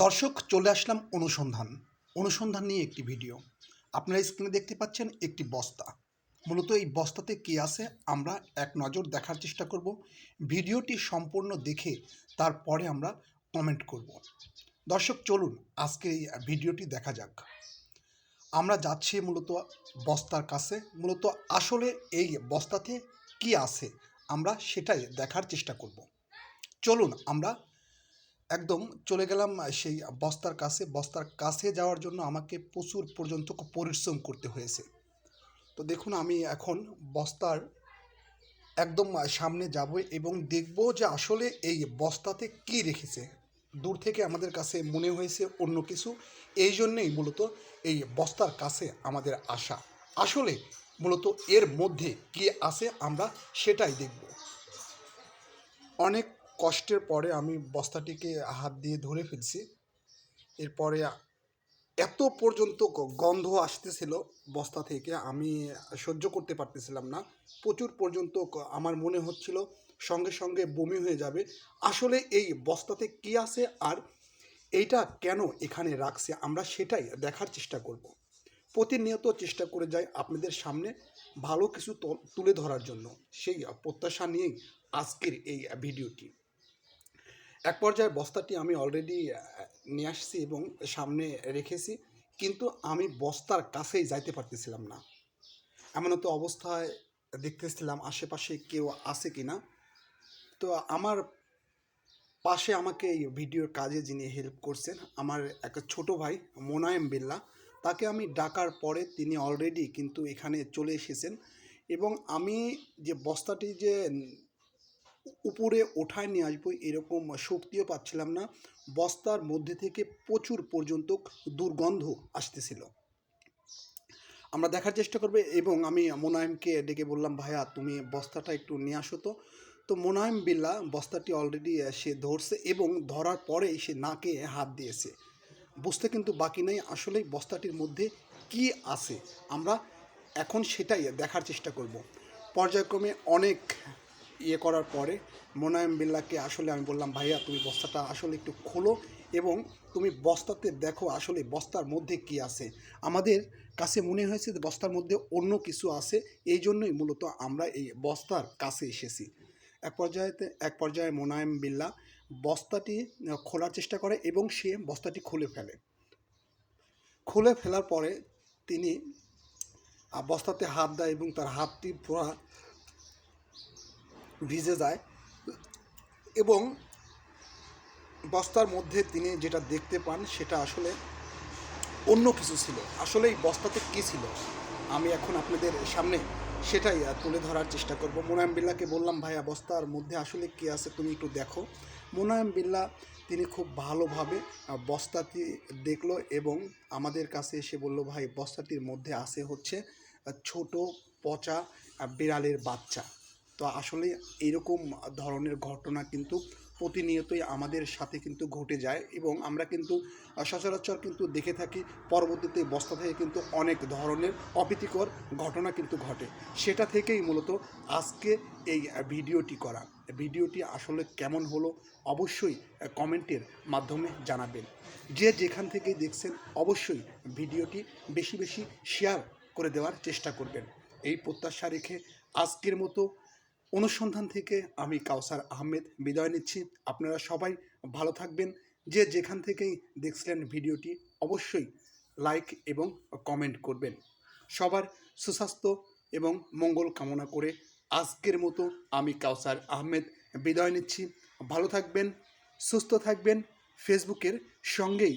দর্শক, চলে আসলাম অনুসন্ধান। অনুসন্ধান নিয়ে একটি ভিডিও। আপনারা স্ক্রিনে দেখতে পাচ্ছেন একটি বস্তা। মূলত এই বস্তাতে কী আছে, আমরা এক নজর দেখার চেষ্টা করব। ভিডিওটি সম্পূর্ণ দেখে তারপরে আমরা কমেন্ট করব। দর্শক, চলুন আজকে এই ভিডিওটি দেখা যাক। আমরা যাচ্ছি মূলত বস্তার কাছে। মূলত আসলে এই বস্তাতে কি আছে, আমরা সেটাই দেখার চেষ্টা করব। চলুন আমরা একদম চলে গেলাম সেই বস্তার কাছে। বস্তার কাছে যাওয়ার জন্য আমাকে প্রচুর পর্যন্ত পরিশ্রম করতে হয়েছে। তো দেখুন, আমি এখন বস্তার একদম সামনে যাব এবং দেখব যে আসলে এই বস্তাতে কি রেখেছে। দূর থেকে আমাদের কাছে মনে হয়েছে অন্য কিছু। এই জন্যেই মূলত এই বস্তার কাছে আমাদের আসা। আসলে মূলত এর মধ্যে কি আছে আমরা সেটাই দেখব। অনেক কষ্টের পরে আমি বস্তাটিকে হাত দিয়ে ধরে ফেলছি। এরপরে এত পর্যন্ত গন্ধ আসতেছিল বস্তা থেকে, আমি সহ্য করতে পারতেছিলাম না। প্রচুর পর্যন্ত আমার মনে হচ্ছিল সঙ্গে সঙ্গে বমি হয়ে যাবে। আসলে এই বস্তাতে কি আছে আর এইটা কেন এখানে রাখছে, আমরা সেটাই দেখার চেষ্টা করব। প্রতিনিয়ত চেষ্টা করে যাই আপনাদের সামনে ভালো কিছু তুলে ধরার জন্য। সেই প্রত্যাশা নিয়েই আজকের এই ভিডিওটি। এক পর্যায়ে বস্তাটি আমি অলরেডি নিয়ে আসছি এবং সামনে রেখেছি, কিন্তু আমি বস্তার কাছেই যাইতে পারতেছিলাম না। এমন তো অবস্থায় দেখতেছিলাম আশেপাশে কেউ আছে কি না তো আমার পাশে আমাকে এই ভিডিওর কাজে যিনি হেল্প করছেন, আমার একটা ছোট ভাই মোনায়েম বিল্লা, তাকে আমি ডাকার পরে তিনি অলরেডি কিন্তু এখানে চলে এসেছেন এবং আমি যে বস্তাটি যে উপরে ওঠায় নিয়ে আসব, এরকম শক্তিও পাচ্ছিলাম না। বস্তার মধ্যে থেকে প্রচুর পর্যন্ত দুর্গন্ধ আসতেছিল। আমরা দেখার চেষ্টা করবে এবং আমি মোনায়েমকে ডেকে বললাম, ভাইয়া, তুমি বস্তাটা একটু নিয়ে আসো তো। তো মোনায়েম বিল্লা বস্তাটি অলরেডি সে ধরছে এবং ধরার পরে সে নাকে হাত দিয়েছে। বুঝতে কিন্তু বাকি নাই আসলে বস্তাটির মধ্যে কি আছে। আমরা এখন সেটাই দেখার চেষ্টা করব। পর্যায়ক্রমে অনেক ইয়ে করার পরে মোনায়েম বিল্লাকে আসলে আমি বললাম, ভাইয়া, তুমি বস্তাটা আসলে একটু খোলো এবং তুমি বস্তাতে দেখো আসলে বস্তার মধ্যে কি আছে। আমাদের কাছে মনে হয়েছে যে বস্তার মধ্যে অন্য কিছু আছে, এই জন্যই মূলত আমরা এই বস্তার কাছে এসেছি। এক পর্যায়েতে, এক পর্যায়ে মোনায়েম বিল্লা বস্তাটি খোলার চেষ্টা করে এবং সে বস্তাটি খুলে ফেলে। খুলে ফেলার পরে তিনি বস্তাতে হাত দেয় এবং তার হাতটি পুরা ভিজে যায়। এবং বস্তার মধ্যে তিনি যেটা দেখতে পান সেটা আসলে অন্য কিছু ছিল। আসলে এই বস্তাতে কী ছিল? আমি এখন আপনাদের সামনে সেটাই তুলে ধরার চেষ্টা করব। মোনায়েম বিল্লাকে বললাম, ভাইয়া, বস্তার মধ্যে আসলে কী আছে তুমি একটু দেখো। মোনায়েম বিল্লা তিনি খুব ভালোভাবে বস্তাটি দেখল এবং আমাদের কাছে এসে বলল, ভাই, বস্তাটির মধ্যে আছে হচ্ছে ছোট পচা বিড়ালের বাচ্চা। তো আসলে এরকম ধরনের ঘটনা কিন্তু প্রতিনিয়তই আমাদের সাথে কিন্তু ঘটে যায় এবং আমরা কিন্তু সচরাচর কিন্তু দেখে থাকি পরবর্তীতে বস্তা থেকে কিন্তু অনেক ধরনের অপ্রীতিকর ঘটনা কিন্তু ঘটে। সেটা থেকেই মূলত আজকে এই ভিডিওটি করা। ভিডিওটি আসলে কেমন হলো অবশ্যই কমেন্টের মাধ্যমে জানাবেন। যে যেখান থেকেই দেখছেন অবশ্যই ভিডিওটি বেশি বেশি শেয়ার করে দেওয়ার চেষ্টা করবেন। এই প্রত্যাশা রেখে আজকের মতো অনুসন্ধান থেকে আমি কাউসার আহমেদ বিদায় নিচ্ছি। আপনারা সবাই ভালো থাকবেন। যে যেখান থেকেই দেখছিলেন ভিডিওটি অবশ্যই লাইক এবং কমেন্ট করবেন। সবার সুস্বাস্থ্য এবং মঙ্গল কামনা করে আজকের মতো আমি কাউসার আহমেদ বিদায় নিচ্ছি। ভালো থাকবেন, সুস্থ থাকবেন। ফেসবুকের সঙ্গেই